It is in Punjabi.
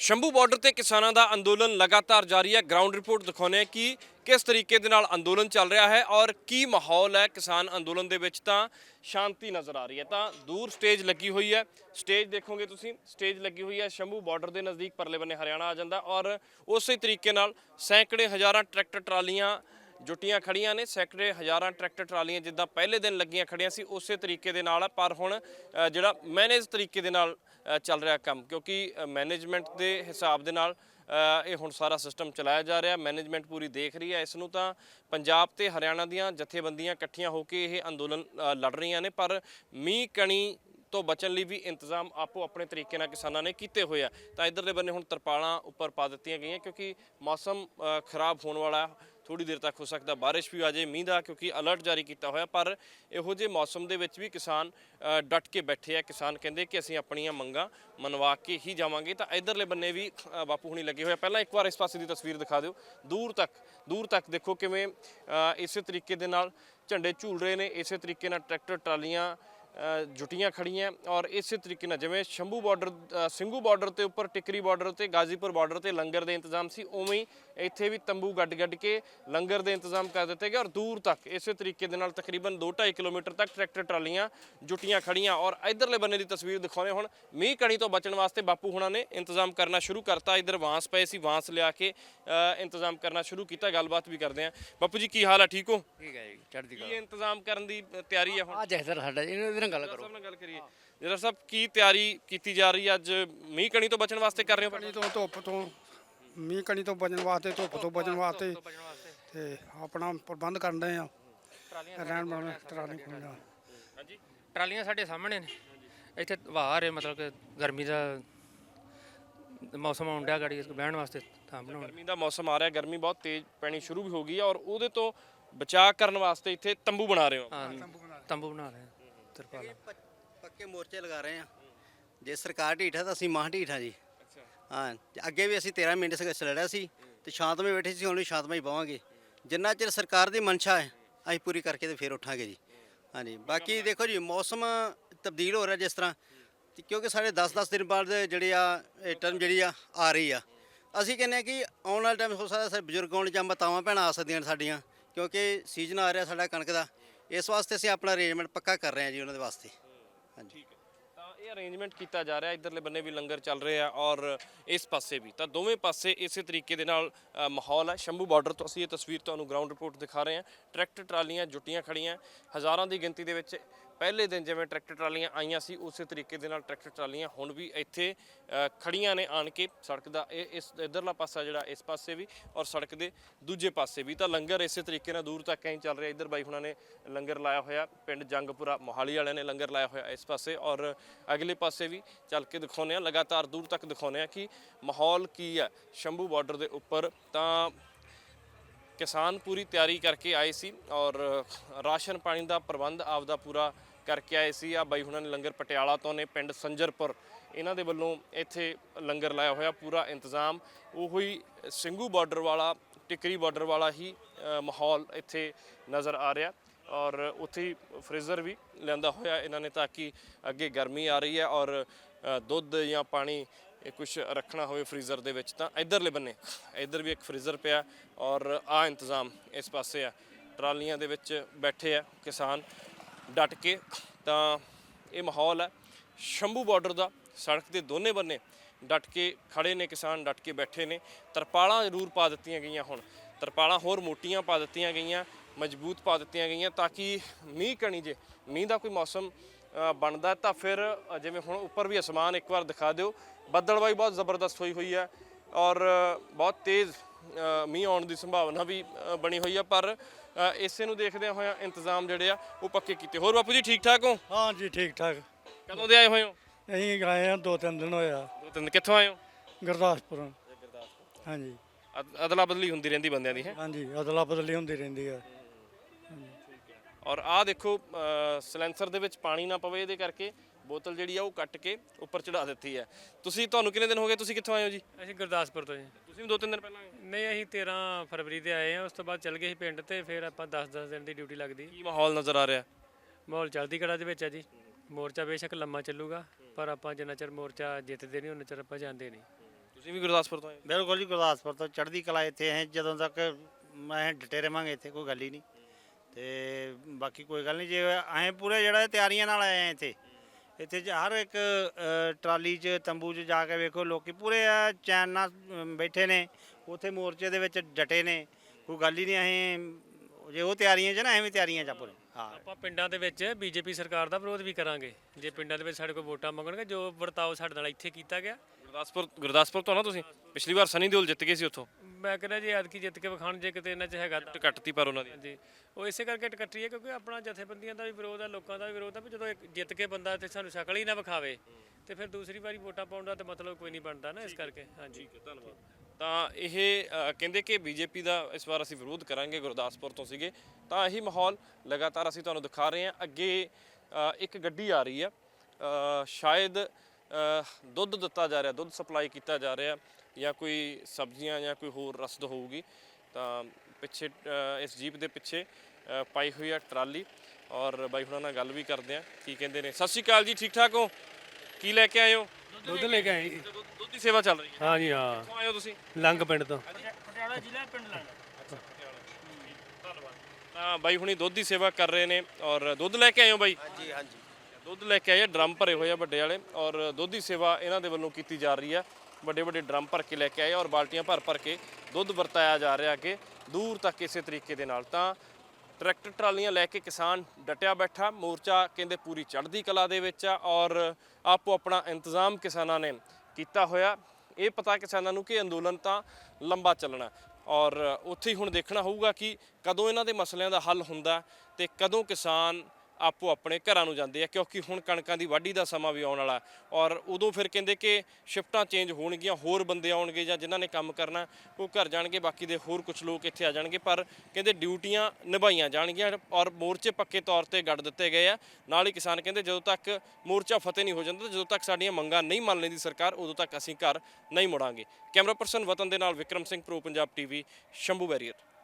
ਸ਼ੰਭੂ ਬਾਰਡਰ ਤੇ ਕਿਸਾਨਾਂ ਦਾ ਅੰਦੋਲਨ ਲਗਾਤਾਰ ਜਾਰੀ ਹੈ। ਗਰਾਊਂਡ ਰਿਪੋਰਟ ਦਿਖਾਉਂਦੇ ਹਾਂ ਕਿ ਕਿਸ ਤਰੀਕੇ ਦੇ ਨਾਲ ਅੰਦੋਲਨ ਚੱਲ ਰਿਹਾ ਹੈ ਔਰ ਕੀ ਮਾਹੌਲ ਹੈ ਕਿਸਾਨ ਅੰਦੋਲਨ ਦੇ ਵਿੱਚ ਤਾਂ ਸ਼ਾਂਤੀ ਨਜ਼ਰ ਆ ਰਹੀ ਹੈ। ਤਾਂ ਦੂਰ ਸਟੇਜ ਲੱਗੀ ਹੋਈ ਹੈ। ਸਟੇਜ ਦੇਖੋਗੇ ਤੁਸੀਂ, ਸਟੇਜ ਲੱਗੀ ਹੋਈ ਹੈ। ਸ਼ੰਭੂ ਬਾਰਡਰ ਦੇ ਨਜ਼ਦੀਕ ਪਰਲੇ ਬੰਨੇ ਹਰਿਆਣਾ ਆ ਜਾਂਦਾ ਔਰ ਉਸੇ ਤਰੀਕੇ ਨਾਲ ਸੈਂਕੜੇ ਹਜ਼ਾਰਾਂ ਟਰੈਕਟਰ ਟਰਾਲੀਆਂ ਜੁੱਟੀਆਂ ਖੜੀਆਂ ਨੇ। ਸੈਂਕੜੇ ਹਜ਼ਾਰਾਂ ਟਰੈਕਟਰ ਟਰਾਲੀਆਂ ਜਿੱਦਾਂ ਪਹਿਲੇ ਦਿਨ ਲੱਗੀਆਂ ਖੜੀਆਂ ਸੀ, ਉਸੇ ਤਰੀਕੇ ਦੇ ਨਾਲ ਪਰ ਹੁਣ ਜਿਹੜਾ ਮੈਨੇਜ ਤਰੀਕੇ ਦੇ ਨਾਲ ਚੱਲ ਰਿਹਾ ਕੰਮ, ਕਿਉਂਕਿ ਮੈਨੇਜਮੈਂਟ ਦੇ ਹਿਸਾਬ ਦੇ ਨਾਲ ਇਹ ਹੁਣ ਸਾਰਾ ਸਿਸਟਮ ਚਲਾਇਆ ਜਾ ਰਿਹਾ ਮੈਨੇਜਮੈਂਟ ਪੂਰੀ ਦੇਖ ਰਹੀ ਹੈ। ਇਸ ਨੂੰ ਤਾਂ ਪੰਜਾਬ ਤੇ ਹਰਿਆਣਾ ਦੀਆਂ ਜਥੇਬੰਦੀਆਂ ਇਕੱਠੀਆਂ ਹੋ ਕੇ ਇਹ ਅੰਦੋਲਨ ਲੜ ਰਹੀਆਂ ਨੇ, ਪਰ ਮੀਂਹ, ਕਣੀ ਤੋਂ ਬਚਣ ਲਈ ਵੀ ਇੰਤਜ਼ਾਮ ਆਪੋ ਆਪਣੇ ਤਰੀਕੇ ਨਾਲ ਕਿਸਾਨਾਂ ਨੇ ਕੀਤੇ ਹੋਏ ਆ। ਤਾਂ ਇਧਰਲੇ ਬੰਨੇ ਹੁਣ ਤਰਪਾਲਾਂ ਉੱਪਰ ਪਾ ਦਿੱਤੀਆਂ ਗਈਆਂ, ਕਿਉਂਕਿ ਮੌਸਮ ਖਰਾਬ ਹੋਣ ਵਾਲਾ ਥੋੜੀ ਦੇਰ ਤੱਕ ਹੋ ਸਕਦਾ ਬਾਰਿਸ਼ ਵੀ ਆ ਜਾਏ ਮੀਂਹ ਦਾ ਕਿਉਂਕਿ ਅਲਰਟ ਜਾਰੀ ਕੀਤਾ ਹੋਇਆ। ਪਰ ਇਹੋ ਜਿਹੇ ਮੌਸਮ ਦੇ ਵਿੱਚ ਵੀ ਕਿਸਾਨ ਅ, ਡਟ ਕੇ ਬੈਠੇ ਆ। ਕਿਸਾਨ ਕਹਿੰਦੇ ਕਿ ਅਸੀਂ ਆਪਣੀਆਂ ਮੰਗਾਂ ਮਨਵਾ ਕੇ ਹੀ ਜਾਵਾਂਗੇ। ਤਾਂ ਇਧਰਲੇ ਬੰਨੇ ਵੀ ਬਾਪੂ ਹੁਣੀ ਲੱਗੇ ਹੋਏ ਪਹਿਲਾਂ ਇੱਕ ਵਾਰ ਇਸ ਪਾਸੇ ਦੀ ਤਸਵੀਰ ਦਿਖਾ ਦਿਓ। ਦੂਰ ਤੱਕ ਦੂਰ ਤੱਕ ਦੇਖੋ ਕਿਵੇਂ ਇਸੇ ਤਰੀਕੇ ਦੇ ਨਾਲ ਝੰਡੇ ਝੂਲ ਰਹੇ ਨੇ। ਇਸੇ ਤਰੀਕੇ ਨਾਲ ਟਰੈਕਟਰ ਟਰਾਲੀਆਂ ਅ, ਜੁਟੀਆਂ ਖੜੀਆਂ ਔਰ ਇਸੇ ਤਰੀਕੇ ਨਾਲ ਜਿਵੇਂ ਸ਼ੰਭੂ ਬਾਰਡਰ ਅ, ਸਿੰਘੂ ਬਾਰਡਰ ਤੇ ਉੱਪਰ ਟਿਕਰੀ ਬਾਰਡਰ ਤੇ ਗਾਜ਼ੀਪੁਰ ਬਾਰਡਰ ਤੇ ਲੰਗਰ ਦੇ ਇੰਤਜ਼ਾਮ ਸੀ ਉਵੇਂ ਹੀ ਇੱਥੇ ਵੀ ਤੰਬੂ ਗੱਡ ਗੱਡ ਕੇ ਲੰਗਰ ਦੇ ਇੰਤਜ਼ਾਮ ਕਰ ਦਿੱਤੇ ਗਏ ਔਰ ਦੂਰ ਤੱਕ ਇਸੇ ਤਰੀਕੇ ਦੇ ਨਾਲ ਤਕਰੀਬਨ 2.5 ਕਿਲੋਮੀਟਰ ਤੱਕ ਟਰੈਕਟਰ ਟਰਾਲੀਆਂ ਜੁਟੀਆਂ ਖੜੀਆਂ ਔਰ ਇਧਰਲੇ ਬੰਨੇ ਦੀ ਤਸਵੀਰ ਦਿਖਾਉਣੇ ਹੁਣ ਮੀਂਹ ਕਣੀ ਤੋਂ ਬਚਣ ਵਾਸਤੇ ਬਾਪੂ ਹੁਣਾਂ ਨੇ ਇੰਤਜ਼ਾਮ ਕਰਨਾ ਸ਼ੁਰੂ ਕਰਤਾ। ਇਧਰ ਵਾਂਸ ਪਏ ਸੀ ਵਾਂਸ ਲਿਆ ਕੇ ਇੰਤਜ਼ਾਮ ਕਰਨਾ ਸ਼ੁਰੂ ਕੀਤਾ। ਗੱਲਬਾਤ ਵੀ ਕਰਦੇ ਆਂ ਬਾਪੂ ਜੀ ਕੀ ਹਾਲ ਹੈ ਠੀਕ ਹੋ? ਠੀਕ ਹੈ ਜੀ ਚੜ੍ਹਦੀ ਕੀ ਇੰਤਜ਼ਾਮ ਕਰਨ ਦੀ ਤਿਆਰੀ ਹੈ ਹੁਣ? ਆ ਜਹਦਰ ਸਾਡਾ ਇਹਨਾਂ ਦੇ ਨਾਲ ਗੱਲ ਕਰੋ। ਸਾਹਿਬ ਨਾਲ ਗੱਲ ਕਰੀਏ। ਜਰਾ ਸਾਹਿਬ ਕੀ ਤਿਆਰੀ ਕੀਤੀ ਜਾ ਰਹੀ ਹੈ? ਅੱਜ ਮੀਂਹ ਕਣੀ ਤੋਂ ਬਚਣ ਵਾਸਤੇ ਕਰ ਰਹੇ ਹੋ? ਕਣੀ ਤੋਂ ਧੁੱਪ ਤੋਂ ਮੀਂਹ ਕਣੀ ਤੋਂ ਬਚਣ ਵਾਸਤੇ ਧੁੱਪ ਤੋਂ ਬਚਣ ਵਾਸਤੇ ਤੇ ਆਪਣਾ ਪ੍ਰਬੰਧ ਕਰਨ ਰਹੇ ਆ। ਰਹਿਣ ਬਣ ਟਰਾਲੀ ਕੋਲ ਹਾਂਜੀ। ਟਰਾਲੀਆਂ ਸਾਡੇ ਸਾਹਮਣੇ ਨੇ। ਇੱਥੇ ਵਾਰ ਹੈ ਮਤਲਬ ਕਿ ਗਰਮੀ ਦਾ ਮੌਸਮ ਆਉਂਦਿਆ ਗਾੜੀ ਬਹਿਣ ਵਾਸਤੇ ਥਾਂ ਬਣਾਉਣ। ਗਰਮੀ ਦਾ ਮੌਸਮ ਆ ਰਿਹਾ ਗਰਮੀ ਬਹੁਤ ਤੇਜ਼ ਪੈਣੀ ਸ਼ੁਰੂ ਵੀ ਹੋ ਗਈ ਹੈ ਔਰ ਉਹਦੇ ਤੋਂ ਬਚਾਅ ਕਰਨ ਵਾਸਤੇ ਇੱਥੇ ਤੰਬੂ ਬਣਾ ਰਹੇ ਹੋ। ਹਾਂ ਤੰਬੂ ਬਣਾ ਰਹੇ। ਤਰਪਾਲਾਂ। ਪ- ਪੱਕੇ ਮੋਰਚੇ ਲਗਾ ਰਹੇ ਆ। ਜੇ ਸਰਕਾਰ ਢੀਠ ਹੈ ਤਾਂ ਅਸੀਂ ਮਾਂ ਢੀਠ ਹਾਂ ਜੀ। ਹਾਂ, ਤੇ ਅੱਗੇ ਵੀ ਅਸੀਂ 13 ਮਿੰਟ ਸੰਘਰਸ਼ ਲੜਿਆ ਸੀ ਤੇ ਸ਼ਾਂਤਮਈ ਬੈਠੇ ਸੀ, ਹੁਣ ਵੀ ਸ਼ਾਂਤਮਈ ਬਵਾਂਗੇ। ਜਿੰਨਾ ਚਿਰ ਸਰਕਾਰ ਦੀ ਮਨਸ਼ਾ ਹੈ, ਅਸੀਂ ਪੂਰੀ ਕਰਕੇ ਤੇ ਫੇਰ ਉੱਠਾਂਗੇ ਜੀ। ਹਾਂਜੀ, ਬਾਕੀ ਦੇਖੋ ਜੀ, ਮੌਸਮ ਤਬਦੀਲ ਹੋ ਰਿਹਾ ਜਿਸ ਤਰ੍ਹਾਂ, ਤੇ ਕਿਉਂਕਿ ਸਾਡੇ 10-10 ਦਿਨ ਬਾਅਦ ਜਿਹੜੇ ਆ ਟਰਮ ਜਿਹੜੀ ਆ ਆ ਰਹੀ ਆ। ਅਸੀਂ ਕਹਿੰਦੇ ਆ ਕਿ ਆਉਣ ਵਾਲਾ ਟਾਈਮ ਹੋ ਸਕਦਾ ਸਾਡੇ ਬਜ਼ੁਰਗ ਆਉਣ ਜਾਂ ਮਾਤਾਵਾਂ ਭੈਣਾਂ ਆ ਸਕਦੀਆਂ ਨੇ ਸਾਡੀਆਂ, ਕਿਉਂਕਿ ਸੀਜ਼ਨ ਆ ਰਿਹਾ ਸਾਡਾ ਕਣਕ ਦਾ। ਇਸ ਵਾਸਤੇ ਅਸੀਂ ਆਪਣਾ ਅਰੇਂਜਮੈਂਟ ਪੱਕਾ ਕਰ ਰਹੇ ਹਾਂ ਜੀ ਉਹਨਾਂ ਦੇ ਵਾਸਤੇ। ਹਾਂਜੀ। ਇਹ ਅਰੇਂਜਮੈਂਟ ਕੀਤਾ ਜਾ ਰਿਹਾ ਇਧਰਲੇ ਬੰਨੇ ਵੀ ਲੰਗਰ ਚੱਲ ਰਿਹਾ ਔਰ ਇਸ ਪਾਸੇ ਵੀ। ਤਾਂ ਦੋਵੇਂ ਪਾਸੇ ਇਸੇ ਤਰੀਕੇ ਦੇ ਨਾਲ ਅ, ਮਾਹੌਲ ਹੈ ਸ਼ੰਭੂ ਬਾਰਡਰ ਤੋਂ ਅਸੀਂ ਇਹ ਤਸਵੀਰ ਤੁਹਾਨੂੰ ਗਰਾਊਂਡ ਰਿਪੋਰਟ ਦਿਖਾ ਰਹੇ ਹਾਂ। ਟਰੈਕਟਰ ਟਰਾਲੀਆਂ ਜੁੱਟੀਆਂ ਖੜੀਆਂ ਹਜ਼ਾਰਾਂ ਦੀ ਗਿਣਤੀ ਦੇ ਵਿੱਚ ਪਹਿਲੇ ਦਿਨ ਜਿਵੇਂ ਟਰੈਕਟਰ ਟਰਾਲੀਆਂ ਆਈਆਂ ਸੀ ਉਸੇ ਤਰੀਕੇ ਦੇ ਨਾਲ ਟਰੈਕਟਰ ਟਰਾਲੀਆਂ ਹੁਣ ਵੀ ਇੱਥੇ ਅ, ਖੜੀਆਂ ਨੇ ਆਣ ਕੇ ਸੜਕ ਦਾ ਇਹ ਇਸ ਇਧਰਲਾ ਪਾਸਾ ਜਿਹੜਾ ਇਸ ਪਾਸੇ ਵੀ ਔਰ ਸੜਕ ਦੇ ਦੂਜੇ ਪਾਸੇ ਵੀ। ਤਾਂ ਲੰਗਰ ਇਸੇ ਤਰੀਕੇ ਨਾਲ ਦੂਰ ਤੱਕ ਐਂ ਚੱਲ ਰਿਹਾ। ਇਧਰ ਬਾਈ ਹੁਣਾਂ ਨੇ ਲੰਗਰ ਲਾਇਆ ਹੋਇਆ ਪਿੰਡ ਜੰਗਪੁਰਾ ਮੋਹਾਲੀ ਵਾਲਿਆਂ ਨੇ ਲੰਗਰ ਲਾਇਆ ਹੋਇਆ ਇਸ ਪਾਸੇ ਔਰ ਅਗਲੇ ਪਾਸੇ ਵੀ ਚੱਲ ਕੇ ਦਿਖਾਉਂਦੇ ਆ ਲਗਾਤਾਰ ਦੂਰ ਤੱਕ ਦਿਖਾਉਂਦੇ ਆ ਕਿ ਮਾਹੌਲ ਕੀ ਹੈ ਸ਼ੰਭੂ ਬਾਰਡਰ ਦੇ ਉੱਪਰ। ਤਾਂ ਕਿਸਾਨ ਪੂਰੀ ਤਿਆਰੀ ਕਰਕੇ ਆਏ ਸੀ ਔਰ ਰਾਸ਼ਨ ਪਾਣੀ ਦਾ ਪ੍ਰਬੰਧ ਆਪਦਾ ਪੂਰਾ ਕਰਕੇ ਆਏ ਸੀ। ਆ ਬਾਈ ਹੁਣਾਂ ਨੇ ਲੰਗਰ ਪਟਿਆਲਾ ਤੋਂ ਨੇ, ਪਿੰਡ ਸੰਜਰਪੁਰ। ਇਹਨਾਂ ਦੇ ਵੱਲੋਂ ਇੱਥੇ ਲੰਗਰ ਲਾਇਆ ਹੋਇਆ, ਪੂਰਾ ਇੰਤਜ਼ਾਮ। ਉਹੀ ਹੀ ਸਿੰਘੂ ਬਾਰਡਰ ਵਾਲਾ, ਟਿਕਰੀ ਬਾਰਡਰ ਵਾਲਾ ਹੀ ਮਾਹੌਲ ਇੱਥੇ ਨਜ਼ਰ ਆ ਰਿਹਾ। ਔਰ ਉੱਥੇ ਹੀ ਫ੍ਰੀਜ਼ਰ ਵੀ ਲਿਆਂਦਾ ਹੋਇਆ ਇਹਨਾਂ ਨੇ ਤਾਂ ਕਿ ਅੱਗੇ ਗਰਮੀ ਆ ਰਹੀ ਹੈ ਔਰ ਦੁੱਧ ਜਾਂ ਪਾਣੀ ਇਹ ਕੁਝ ਰੱਖਣਾ ਹੋਵੇ ਫ੍ਰੀਜ਼ਰ ਦੇ ਵਿੱਚ ਤਾਂ ਇਧਰਲੇ ਬੰਨੇ, ਇਧਰ ਵੀ ਇੱਕ ਫ੍ਰੀਜ਼ਰ ਪਿਆ ਔਰ ਆ ਇੰਤਜ਼ਾਮ ਇਸ ਪਾਸੇ ਆ। ਟਰਾਲੀਆਂ ਦੇ ਵਿੱਚ ਬੈਠੇ ਆ ਕਿਸਾਨ। ਡਟ ਕੇ ਤਾਂ ਇਹ ਮਾਹੌਲ ਹੈ। ਸ਼ੰਭੂ ਬਾਰਡਰ ਦਾ, ਸੜਕ ਦੇ ਦੋਨੇ ਬੰਨੇ ਡਟ ਕੇ ਖੜੇ ਨੇ ਕਿਸਾਨ, ਡਟ ਕੇ ਬੈਠੇ ਨੇ। ਤਰਪਾਲਾਂ ਜ਼ਰੂਰ ਪਾ ਦਿੱਤੀਆਂ ਗਈਆਂ ਹੁਣ। ਤਰਪਾਲਾਂ ਹੋਰ ਮੋਟੀਆਂ ਪਾ ਦਿੱਤੀਆਂ ਗਈਆਂ, ਮਜ਼ਬੂਤ ਪਾ ਦਿੱਤੀਆਂ ਗਈਆਂ ਤਾਂ ਕਿ ਮੀਂਹ ਕਣੀ ਜੇ, ਮੀਂਹ ਦਾ ਕੋਈ ਮੌਸਮ ਬਣਦਾ ਤਾਂ ਫਿਰ ਜਿਵੇਂ ਹੁਣ ਉੱਪਰ ਵੀ ਅਸਮਾਨ ਇੱਕ ਵਾਰ ਦਿਖਾ ਦਿਓ। ਬੱਦਲਬਾਈ ਬਹੁਤ ਜ਼ਬਰਦਸਤ ਹੋਈ ਹੋਈ ਹੈ ਔਰ ਬਹੁਤ ਤੇਜ਼ ਮੀਂਹ ਆਉਣ ਦੀ ਸੰਭਾਵਨਾ ਵੀ ਬਣੀ ਹੋਈ ਹੈ। ਪਰ ਅ, ਇਸੇ ਨੂੰ ਦੇਖਦਿਆਂ ਹੋਇਆਂ ਇੰਤਜ਼ਾਮ ਜਿਹੜੇ ਆ ਉਹ ਪੱਕੇ ਕੀਤੇ। ਹੋਰ ਬਾਪੂ ਜੀ ਠੀਕ ਠਾਕ ਹੋ? ਹਾਂ ਜੀ ਠੀਕ ਠਾਕ। ਕਦੋਂ ਦੇ ਆਏ ਹੋਏ ਹੋ? ਅਸੀਂ ਗਏ ਆ ਦੋ ਤਿੰਨ ਦਿਨ ਹੋਇਆ। ਦੋ ਤਿੰਨ ਕਿੱਥੋਂ ਆਏ ਹੋ? ਗੁਰਦਾਸਪੁਰੋਂ। ਹਾਂਜੀ। ਅਦ- ਅਦਲਾ ਬਦਲੀ ਹੁੰਦੀ ਰਹਿੰਦੀ ਬੰਦਿਆਂ ਦੀ ਹੈ? ਹਾਂਜੀ ਅਦਲਾ ਬਦਲੀ ਹੁੰਦੀ ਰਹਿੰਦੀ ਆ। ਔਰ ਆਹ ਦੇਖੋ ਅ, ਸਲੈਂਸਰ ਦੇ ਵਿੱਚ ਪਾਣੀ ਨਾ ਪਵੇ ਇਹਦੇ ਕਰਕੇ ਬੋਤਲ ਜਿਹੜੀ ਆ ਉਹ ਕੱਟ ਕੇ ਉੱਪਰ ਚੜਾ ਦਿੱਤੀ ਹੈ। ਤੁਸੀਂ ਤੁਹਾਨੂੰ ਕਿੰਨੇ ਦਿਨ ਹੋ ਗਏ ਤੁਸੀਂ ਕਿੱਥੋਂ ਆਏ ਹੋ ਜੀ? ਅਸੀਂ ਗੁਰਦਾਸਪੁਰ ਤੋਂ ਜੀ। ਤੁਸੀਂ ਵੀ ਦੋ ਤਿੰਨ ਦਿਨ ਪਹਿਲਾਂ ਆਏ ਨਹੀਂ ਅਸੀਂ 13 ਫਰਵਰੀ ਤੇ ਆਏ ਆ ਉਸ ਤੋਂ ਬਾਅਦ ਚੱਲ ਗਏ ਸੀ ਪਿੰਡ ਤੇ ਫਿਰ ਆਪਾਂ 10-10 ਦਿਨ ਦੀ ਡਿਊਟੀ ਲੱਗਦੀ। ਕੀ ਮਾਹੌਲ ਨਜ਼ਰ ਆ ਰਿਹਾ? ਮਾਹੌਲ ਚੜ੍ਹਦੀ ਕਲਾ ਦੇ ਵਿੱਚ ਆ ਜੀ। ਮੋਰਚਾ ਬੇਸ਼ੱਕ ਲੰਮਾ ਚੱਲੂਗਾ ਪਰ ਆਪਾਂ ਜਿੰਨਾ ਚਿਰ ਮੋਰਚਾ ਜਿੱਤਦੇ ਨਹੀਂ ਉਹਨਾਂ ਚਿਰ ਆਪਾਂ ਜਾਂਦੇ ਨਹੀਂ। ਤੁਸੀਂ ਵੀ ਗੁਰਦਾਸਪੁਰ ਤੋਂ ਆਏ ਹੋ? ਬਿਲਕੁਲ ਜੀ ਗੁਰਦਾਸਪੁਰ ਤੋਂ ਚੜ੍ਹਦੀ ਕਲਾ ਇੱਥੇ ਹੈ। ਜਦੋਂ ਤੱਕ ਮੈਂ ਡਟੇ ਰਵਾਂਗੇ ਇੱਥੇ ਕੋਈ ਗੱਲ ਹੀ ਨਹੀਂ। ਤੇ ਬਾਕੀ ਕੋਈ ਗੱਲ ਨਹੀਂ ਜੇ ਅਸੀਂ ਪੂਰੇ ਜਿਹੜਾ ਤਿਆਰੀਆਂ ਨਾਲ ਆਏ ਆ ਇੱਥੇ ਇੱਥੇ 'ਚ ਹਰ ਇੱਕ ਅ, ਟਰਾਲੀ 'ਚ ਤੰਬੂ 'ਚ ਜਾ ਕੇ ਵੇਖੋ ਲੋਕੀ ਪੂਰੇ ਆ ਚੈਨ ਨਾਲ ਅਮ, ਬੈਠੇ ਨੇ। ਉੱਥੇ ਮੋਰਚੇ ਦੇ ਵਿੱਚ ਡਟੇ ਨੇ। ਕੋਈ ਗੱਲ ਹੀ ਨਹੀਂ ਅਸੀਂ ਜੇ ਉਹ ਤਿਆਰੀਆਂ 'ਚ ਨਾ ਐਵੇਂ ਤਿਆਰੀਆਂ 'ਚ ਆ ਪੂਰੇ ਹਾਂ। ਆਪਾਂ ਪਿੰਡਾਂ ਦੇ ਵਿੱਚ ਬੀਜੇਪੀ ਸਰਕਾਰ ਦਾ ਵਿਰੋਧ ਵੀ ਕਰਾਂਗੇ। ਜੇ ਪਿੰਡਾਂ ਦੇ ਵਿੱਚ ਸਾਡੇ ਕੋਲ ਵੋਟਾਂ ਮੰਗਣਗੇ ਜੋ ਵਰਤਾਓ ਸਾਡੇ ਨਾਲ ਇੱਥੇ ਕੀਤਾ ਗਿਆ। ਗੁਰਦਾਸਪੁਰ ਗੁਰਦਾਸਪੁਰ ਤੋਂ ਨਾ ਤੁਸੀਂ? ਪਿਛਲੀ ਵਾਰ ਸਨੀ ਦਿਓਲ ਜਿੱਤ ਗਏ ਸੀ ਉੱਥੋਂ। ਮੈਂ ਕਹਿੰਦਾ ਜੀ ਐਤਕੀ ਜਿੱਤ ਕੇ ਵਿਖਾਣ ਜੇ ਕਿਤੇ ਇਹਨਾਂ 'ਚ ਹੈਗਾ ਤਾਂ। ਕੱਟਤੀ ਪਰ ਉਹਨਾਂ ਦੀ। ਹਾਂਜੀ। ਉਹ ਇਸੇ ਕਰਕੇ ਟਕੱਟੀ ਹੈ ਕਿਉਂਕਿ ਆਪਣਾ ਜਥੇਬੰਦੀਆਂ ਦਾ ਵੀ ਵਿਰੋਧ ਹੈ ਲੋਕਾਂ ਦਾ ਵੀ ਵਿਰੋਧ ਹੈ ਵੀ ਜਦੋਂ ਇੱਕ ਜਿੱਤ ਕੇ ਬੰਦਾ ਤੇ ਸਾਨੂੰ ਸ਼ਕਲ ਹੀ ਨਾ ਵਿਖਾਵੇ ਤੇ ਫਿਰ ਦੂਸਰੀ ਵਾਰੀ ਵੋਟਾਂ ਪਾਉਣ ਦਾ ਤੇ ਮਤਲਬ ਕੋਈ ਨਹੀਂ ਬਣਦਾ ਨਾ ਇਸ ਕਰਕੇ। ਹਾਂਜੀ। ਧੰਨਵਾਦ। ਤਾਂ ਇਹ ਅ, ਕਹਿੰਦੇ ਕਿ ਬੀਜੇਪੀ ਦਾ ਇਸ ਵਾਰ ਅਸੀਂ ਵਿਰੋਧ ਕਰਾਂਗੇ ਗੁਰਦਾਸਪੁਰ ਤੋਂ ਸੀਗੇ। ਤਾਂ ਇਹੀ ਮਾਹੌਲ ਲਗਾਤਾਰ ਅਸੀਂ ਤੁਹਾਨੂੰ ਦਿਖਾ ਰਹੇ ਹਾਂ। ਅੱਗੇ ਅ, ਇੱਕ ਗੱਡੀ ਆ ਰਹੀ ਆ ਅ, ਸ਼ਾਇਦ ਦੁੱਧ ਦਿੱਤਾ ਜਾ ਰਿਹਾ ਦੁੱਧ ਸਪਲਾਈ ਕੀਤਾ ਜਾ ਰਿਹਾ ਜਾਂ ਕੋਈ ਸਬਜ਼ੀਆਂ ਜਾਂ ਕੋਈ ਹੋਰ ਰਸਦ ਹੋਊਗੀ ਤਾਂ ਪਿੱਛੇ ਇਸ ਜੀਪ ਦੇ ਪਿੱਛੇ ਪਾਈ ਹੋਈ ਆ ਟਰਾਲੀ ਔਰ ਬਾਈ ਹੁਣਾਂ ਨਾਲ ਗੱਲ ਵੀ ਕਰਦੇ ਆ ਕੀ ਕਹਿੰਦੇ ਨੇ। ਸਤਿ ਸ਼੍ਰੀ ਅਕਾਲ ਜੀ ਠੀਕ ਠਾਕ ਹੋ? ਕੀ ਲੈ ਕੇ ਆਏ ਹੋ? ਦੁੱਧ ਲੈ ਕੇ ਆਏ ਜੀ। ਦੁੱਧ ਦੀ ਸੇਵਾ ਚੱਲ ਰਹੀ ਹੈ। ਹਾਂਜੀ ਹਾਂ। ਕਿੱਥੋਂ ਆਏ ਹੋ ਤੁਸੀਂ? ਲੰਗ ਪਿੰਡ ਤੋਂ। ਤਾਂ ਬਾਈ ਹੁਣੀ ਦੁੱਧ ਦੀ ਸੇਵਾ ਕਰ ਰਹੇ ਨੇ ਔਰ ਦੁੱਧ ਲੈ ਕੇ ਆਏ ਹੋ ਬਾਈ? ਹਾਂਜੀ ਹਾਂਜੀ। ਦੁੱਧ ਲੈ ਕੇ ਆਏ ਆ, ਡਰਮ ਭਰੇ ਹੋਏ ਆ ਵੱਡੇ ਵਾਲੇ ਔਰ ਦੁੱਧ ਦੀ ਸੇਵਾ ਇਹਨਾਂ ਦੇ ਵੱਲੋਂ ਕੀਤੀ ਜਾ ਰਹੀ ਆ। ਵੱਡੇ ਵੱਡੇ ਡਰਮ ਭਰ ਕੇ ਲੈ ਕੇ ਆਏ ਔਰ ਬਾਲਟੀਆਂ ਭਰ ਭਰ ਕੇ ਦੁੱਧ ਵਰਤਾਇਆ ਜਾ ਰਿਹਾ ਅੱਗੇ, ਦੂਰ ਤੱਕ ਇਸੇ ਤਰੀਕੇ ਦੇ ਨਾਲ। ਤਾਂ ਟਰੈਕਟਰ ਟਰਾਲੀਆਂ ਲੈ ਕੇ ਕਿਸਾਨ ਡਟਿਆ ਬੈਠਾ, ਮੋਰਚਾ ਕਹਿੰਦੇ ਪੂਰੀ ਚੜ੍ਹਦੀ ਕਲਾ ਦੇ ਵਿੱਚ ਆ ਔਰ ਆਪੋ ਆਪਣਾ ਇੰਤਜ਼ਾਮ ਕਿਸਾਨਾਂ ਨੇ ਕੀਤਾ ਹੋਇਆ। ਇਹ ਪਤਾ ਕਿਸਾਨਾਂ ਨੂੰ ਕਿ ਅੰਦੋਲਨ ਤਾਂ ਲੰਬਾ ਚੱਲਣਾ ਔਰ ਉੱਥੇ ਹੀ ਹੁਣ ਦੇਖਣਾ ਹੋਊਗਾ ਕਿ ਕਦੋਂ ਇਹਨਾਂ ਦੇ ਮਸਲਿਆਂ ਦਾ ਹੱਲ ਹੁੰਦਾ ਤੇ ਕਦੋਂ ਕਿਸਾਨ ਆਪੋ ਆਪਣੇ ਘਰਾਂ ਨੂੰ ਜਾਂਦੇ ਆ, ਕਿਉਂਕਿ ਹੁਣ ਕਣਕਾਂ ਦੀ ਵਾਢੀ ਦਾ ਸਮਾਂ ਵੀ ਆਉਣ ਵਾਲਾ ਔਰ ਉਦੋਂ ਫਿਰ ਕਹਿੰਦੇ ਕਿ ਸ਼ਿਫਟਾਂ ਚੇਂਜ ਹੋਣਗੀਆਂ, ਹੋਰ ਬੰਦੇ ਆਉਣਗੇ ਜਾਂ ਜਿਨ੍ਹਾਂ ਨੇ ਕੰਮ ਕਰਨਾ, ਉਹ ਘਰ ਜਾਣਗੇ, ਬਾਕੀ ਦੇ ਹੋਰ ਕੁਝ ਲੋਕ ਇੱਥੇ ਆ ਜਾਣਗੇ। ਪਰ ਕਹਿੰਦੇ ਡਿਊਟੀਆਂ ਨਿਭਾਈਆਂ ਜਾਣਗੀਆਂ ਔਰ ਮੋਰਚੇ ਪੱਕੇ ਤੌਰ ਤੇ ਗੱਡ ਦਿੱਤੇ ਗਏ ਆ। ਨਾਲ ਹੀ ਕਿਸਾਨ ਕਹਿੰਦੇ ਜਦੋਂ ਤੱਕ ਮੋਰਚਾ ਫਤਿਹ ਨਹੀਂ ਹੋ ਜਾਂਦਾ, ਜਦੋਂ ਤੱਕ ਸਾਡੀਆਂ ਮੰਗਾਂ ਨਹੀਂ ਮੰਨ ਲੈਂਦੀ ਸਰਕਾਰ, ਉਦੋਂ ਤੱਕ ਅਸੀਂ ਘਰ ਨਹੀਂ ਮੁੜਾਂਗੇ। ਕੈਮਰਾ ਪਰਸਨ ਵਤਨ ਦੇ ਨਾਲ Vikram Singh, pro Punjab TV, Shambhu barrier.